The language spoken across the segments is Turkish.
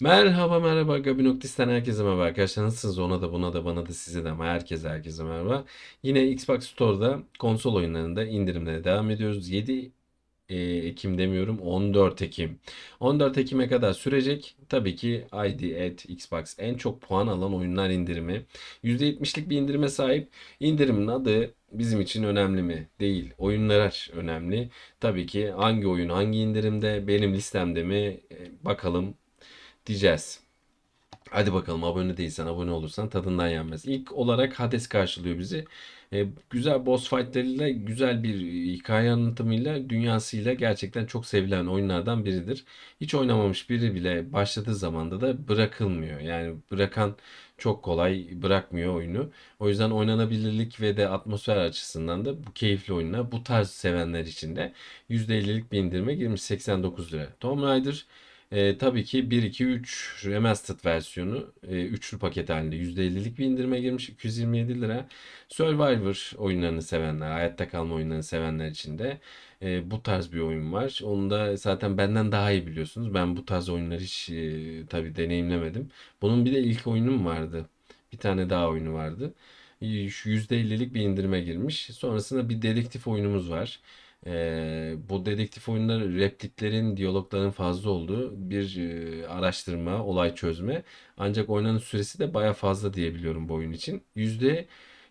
Merhaba merhaba Gabi Noktis'ten herkese merhaba arkadaşlar nasılsınız ona da buna da bana da size de ama herkese herkese merhaba. Yine Xbox Store'da konsol oyunlarında indirimlere devam ediyoruz. 7 e, Ekim demiyorum 14 Ekim. 14 Ekim'e kadar sürecek. Tabii ki ID at Xbox en çok puan alan oyunlar indirimi. %70'lik bir indirime sahip. İndirimin adı bizim için önemli mi? Değil. Oyunlar önemli. Tabii ki hangi oyun hangi indirimde benim listemde mi? E, Bakalım diyeceğiz. Hadi bakalım abone değilsen abone olursan tadından yenmez. İlk olarak Hades karşılıyor bizi. E, güzel boss fightlarıyla güzel bir hikaye anlatımıyla dünyasıyla gerçekten çok sevilen oyunlardan biridir. Hiç oynamamış biri bile başladığı zamanda da bırakılmıyor. Yani bırakan çok kolay bırakmıyor oyunu. O yüzden oynanabilirlik ve de atmosfer açısından da bu keyifli oyunlar bu tarz sevenler için de %50'lik bir indirime girmiş 89 lira. Tomb Raider e, tabii ki 1, 2, 3 Remastered versiyonu e, üçlü paket halinde %50'lik bir indirime girmiş 227 lira. Survivor oyunlarını sevenler, hayatta kalma oyunlarını sevenler için de e, bu tarz bir oyun var. Onu da zaten benden daha iyi biliyorsunuz. Ben bu tarz oyunları hiç e, tabii deneyimlemedim. Bunun bir de ilk oyunum vardı. Bir tane daha oyunu vardı. E, şu %50'lik bir indirime girmiş. Sonrasında bir dedektif oyunumuz var. Ee, bu dedektif oyunları repliklerin, diyalogların fazla olduğu bir e, araştırma, olay çözme. Ancak oynanış süresi de baya fazla diyebiliyorum bu oyun için.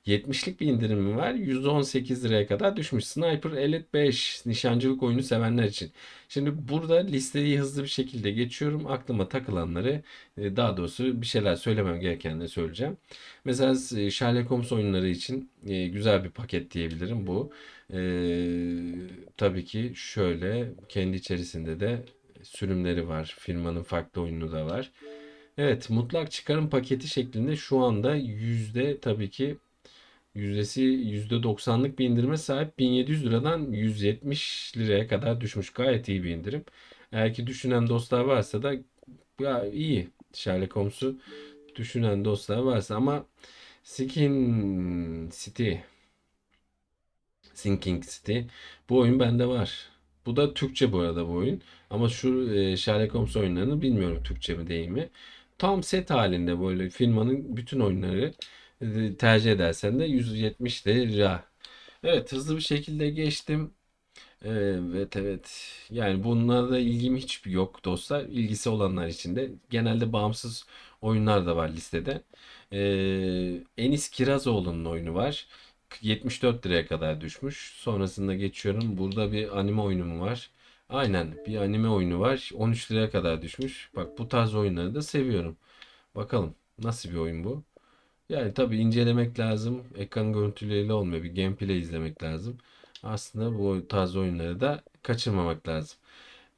%70'lik bir indirimi var. %18 liraya kadar düşmüş. Sniper Elite 5 nişancılık oyunu sevenler için. Şimdi burada listeyi hızlı bir şekilde geçiyorum. Aklıma takılanları e, daha doğrusu bir şeyler söylemem gerekenleri söyleyeceğim. Mesela e, Sherlock Holmes oyunları için e, güzel bir paket diyebilirim bu. tabii ki şöyle kendi içerisinde de sürümleri var. Firmanın farklı oyunu da var. Evet, mutlak çıkarım paketi şeklinde şu anda yüzde tabii ki yüzdesi %90'lık bir indirime sahip 1700 liradan 170 liraya kadar düşmüş. Gayet iyi bir indirim. Eğer ki düşünen dostlar varsa da ya iyi. Sherlock Holmes'u düşünen dostlar varsa ama Skin City Sinking City bu oyun bende var. Bu da Türkçe bu arada bu oyun. Ama şu e, Sherlock Holmes oyunlarını bilmiyorum Türkçe mi değil mi. Tam set halinde böyle firmanın bütün oyunları tercih edersen de 170 lira. Evet hızlı bir şekilde geçtim. Evet evet. Yani bunlarda ilgim hiç yok dostlar. İlgisi olanlar için de genelde bağımsız oyunlar da var listede. Ee, Enis Kirazoğlu'nun oyunu var. 74 liraya kadar düşmüş. Sonrasında geçiyorum. Burada bir anime oyunu mu var? Aynen bir anime oyunu var. 13 liraya kadar düşmüş. Bak bu tarz oyunları da seviyorum. Bakalım nasıl bir oyun bu? Yani tabii incelemek lazım. Ekran görüntüleriyle olmuyor. Bir gameplay izlemek lazım. Aslında bu tarz oyunları da kaçırmamak lazım.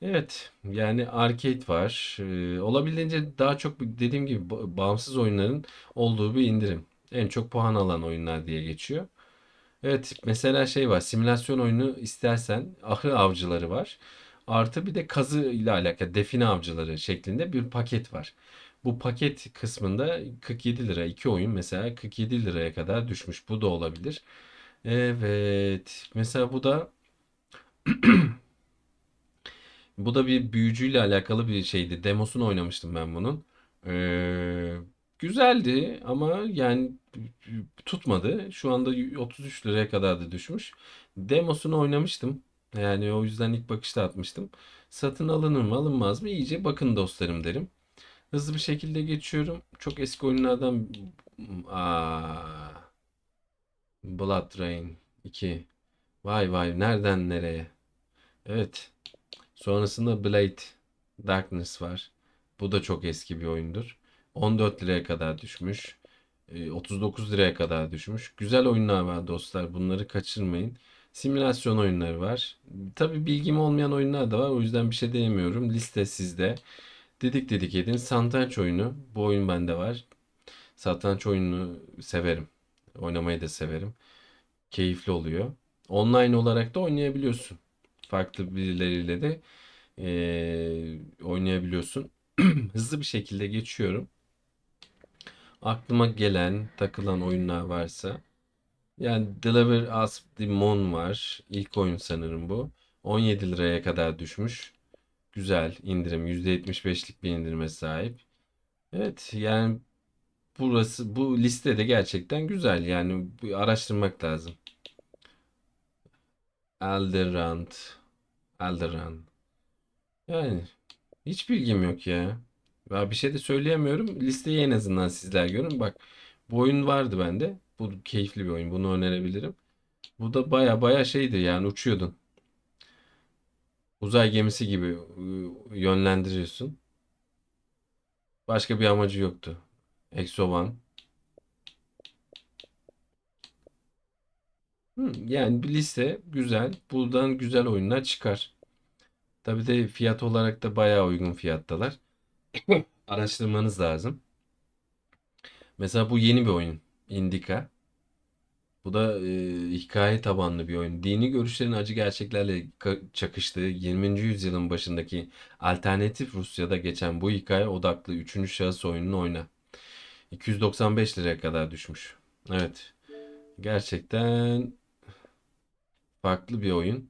Evet, yani arcade var. Ee, olabildiğince daha çok dediğim gibi ba- bağımsız oyunların olduğu bir indirim. En çok puan alan oyunlar diye geçiyor. Evet, mesela şey var. Simülasyon oyunu istersen ahır avcıları var. Artı bir de kazı ile alakalı define avcıları şeklinde bir paket var. Bu paket kısmında 47 lira iki oyun mesela 47 liraya kadar düşmüş. Bu da olabilir. Evet. Mesela bu da bu da bir büyücüyle alakalı bir şeydi. Demosunu oynamıştım ben bunun. Ee, güzeldi ama yani tutmadı. Şu anda 33 liraya kadar da düşmüş. Demosunu oynamıştım. Yani o yüzden ilk bakışta atmıştım. Satın alınır mı alınmaz mı? İyice bakın dostlarım derim. Hızlı bir şekilde geçiyorum. Çok eski oyunlardan Aa, Blood Rain 2. Vay vay nereden nereye? Evet. Sonrasında Blade Darkness var. Bu da çok eski bir oyundur. 14 liraya kadar düşmüş. Ee, 39 liraya kadar düşmüş. Güzel oyunlar var dostlar. Bunları kaçırmayın. Simülasyon oyunları var. Tabii bilgim olmayan oyunlar da var. O yüzden bir şey diyemiyorum. Liste sizde. Dedik dedik edin. Satranç oyunu. Bu oyun bende var. Satranç oyununu severim. Oynamayı da severim. Keyifli oluyor. Online olarak da oynayabiliyorsun. Farklı birileriyle de eee, oynayabiliyorsun. Hızlı bir şekilde geçiyorum. Aklıma gelen, takılan oyunlar varsa. Yani Deliver Us the Moon var. İlk oyun sanırım bu. 17 liraya kadar düşmüş. Güzel indirim. %75'lik bir indirime sahip. Evet yani burası bu liste de gerçekten güzel. Yani araştırmak lazım. Elderand. Elderand. Yani hiç bilgim yok ya. Ya bir şey de söyleyemiyorum. Listeyi en azından sizler görün. Bak bu oyun vardı bende. Bu keyifli bir oyun. Bunu önerebilirim. Bu da baya baya şeydi yani uçuyordun. Uzay gemisi gibi ıı, yönlendiriyorsun. Başka bir amacı yoktu. Exo One. Hı, yani bir liste güzel. Buradan güzel oyunlar çıkar. Tabii de fiyat olarak da bayağı uygun fiyattalar. Araştırmanız lazım. Mesela bu yeni bir oyun. Indica. Bu da e, hikaye tabanlı bir oyun. Dini görüşlerin acı gerçeklerle ka- çakıştığı 20. yüzyılın başındaki alternatif Rusya'da geçen bu hikaye odaklı 3. şahıs oyununu oyna. 295 liraya kadar düşmüş. Evet. Gerçekten farklı bir oyun.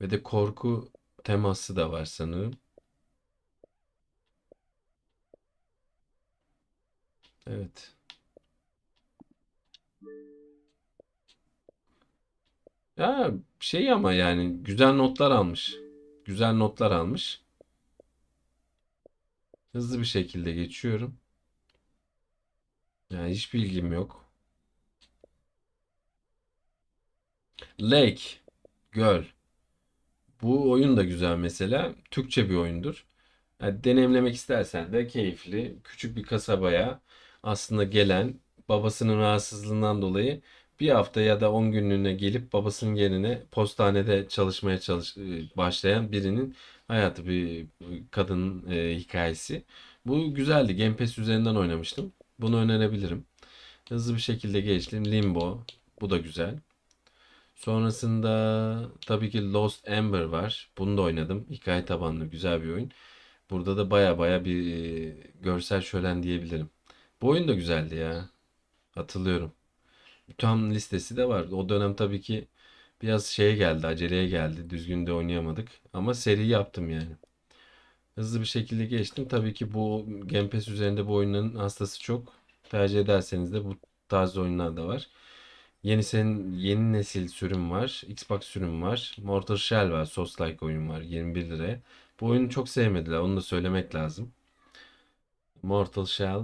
Ve de korku teması da var sanırım. Evet. Ya şey ama yani güzel notlar almış. Güzel notlar almış. Hızlı bir şekilde geçiyorum. Yani hiç bilgim yok. Lake, Göl. Bu oyun da güzel mesela. Türkçe bir oyundur. Yani deneyimlemek istersen de keyifli. Küçük bir kasabaya aslında gelen babasının rahatsızlığından dolayı bir hafta ya da 10 günlüğüne gelip babasının yerine postanede çalışmaya çalış e, başlayan birinin hayatı bir kadının e, hikayesi. Bu güzeldi. Game Pass üzerinden oynamıştım. Bunu önerebilirim. Hızlı bir şekilde geçtim. Limbo. Bu da güzel. Sonrasında tabii ki Lost Ember var. Bunu da oynadım. Hikaye tabanlı güzel bir oyun. Burada da baya baya bir e, görsel şölen diyebilirim. Bu oyun da güzeldi ya. Hatırlıyorum. Tam listesi de var. O dönem tabii ki biraz şeye geldi, aceleye geldi. Düzgün de oynayamadık. Ama seri yaptım yani. Hızlı bir şekilde geçtim. Tabii ki bu Game Pass üzerinde bu oyunların hastası çok. Tercih ederseniz de bu tarz oyunlar da var. Yeni sen yeni nesil sürüm var. Xbox sürüm var. Mortal Shell var. Souls-like oyun var. 21 liraya. Bu oyunu çok sevmediler. Onu da söylemek lazım. Mortal Shell.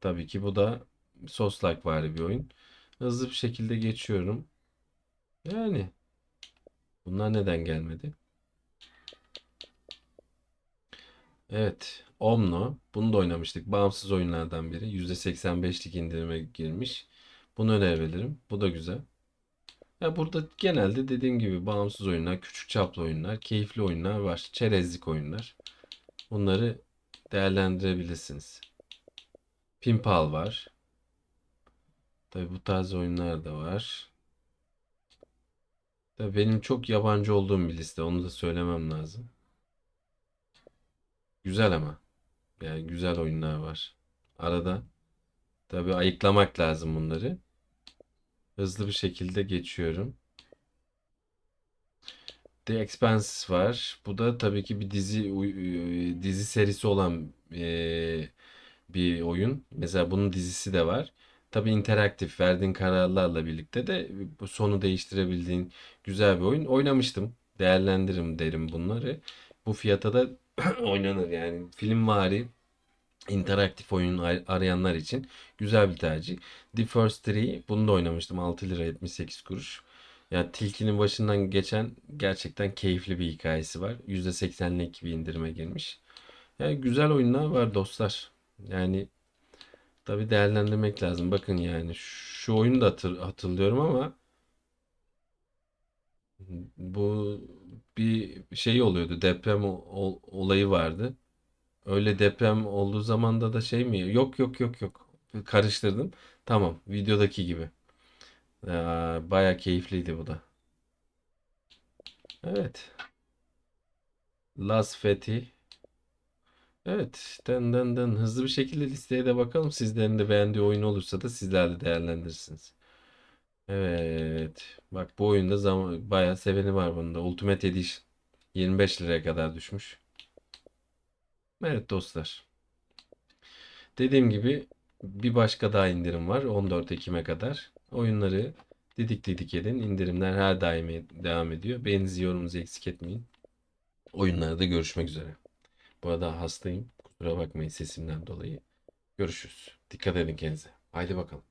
Tabii ki bu da Souls-like vari bir oyun. Hızlı bir şekilde geçiyorum. Yani bunlar neden gelmedi? Evet. Omno. Bunu da oynamıştık. Bağımsız oyunlardan biri. %85'lik indirime girmiş. Bunu önerebilirim. Bu da güzel. Ya burada genelde dediğim gibi bağımsız oyunlar, küçük çaplı oyunlar, keyifli oyunlar var. Çerezlik oyunlar. Bunları değerlendirebilirsiniz. Pinball var. Tabii bu tarz oyunlar da var. Tabii benim çok yabancı olduğum bir liste. Onu da söylemem lazım. Güzel ama. Yani güzel oyunlar var. Arada tabii ayıklamak lazım bunları. Hızlı bir şekilde geçiyorum. The Expanse var. Bu da tabii ki bir dizi e, dizi serisi olan e, bir oyun. Mesela bunun dizisi de var. Tabii interaktif verdiğin kararlarla birlikte de bu sonu değiştirebildiğin güzel bir oyun. Oynamıştım. Değerlendiririm derim bunları. Bu fiyata da oynanır yani. Filmvari interaktif oyun ar- arayanlar için güzel bir tercih. The First Three bunu da oynamıştım 6 lira 78 kuruş. Ya Tilki'nin başından geçen gerçekten keyifli bir hikayesi var. %80'lik bir indirime girmiş. Yani güzel oyunlar var dostlar. Yani tabii değerlendirmek lazım. Bakın yani şu oyunu da hatır- hatırlıyorum ama bu bir şey oluyordu. Deprem ol- olayı vardı. Öyle deprem olduğu zamanda da şey mi? Yok yok yok yok. Karıştırdım. Tamam. Videodaki gibi. Aa, baya keyifliydi bu da. Evet. Las Fethi. Evet. Den den den. Hızlı bir şekilde listeye de bakalım. Sizlerin de beğendiği oyun olursa da sizler de değerlendirirsiniz. Evet. Bak bu oyunda zaman bayağı seveni var bunda. Ultimate Edition. 25 liraya kadar düşmüş. Evet dostlar. Dediğim gibi bir başka daha indirim var 14 Ekim'e kadar. Oyunları didik didik edin. İndirimler her daim devam ediyor. Beğeninizi yorumunuzu eksik etmeyin. Oyunlarda görüşmek üzere. Bu arada hastayım. Kusura bakmayın sesimden dolayı. Görüşürüz. Dikkat edin kendinize. Haydi bakalım.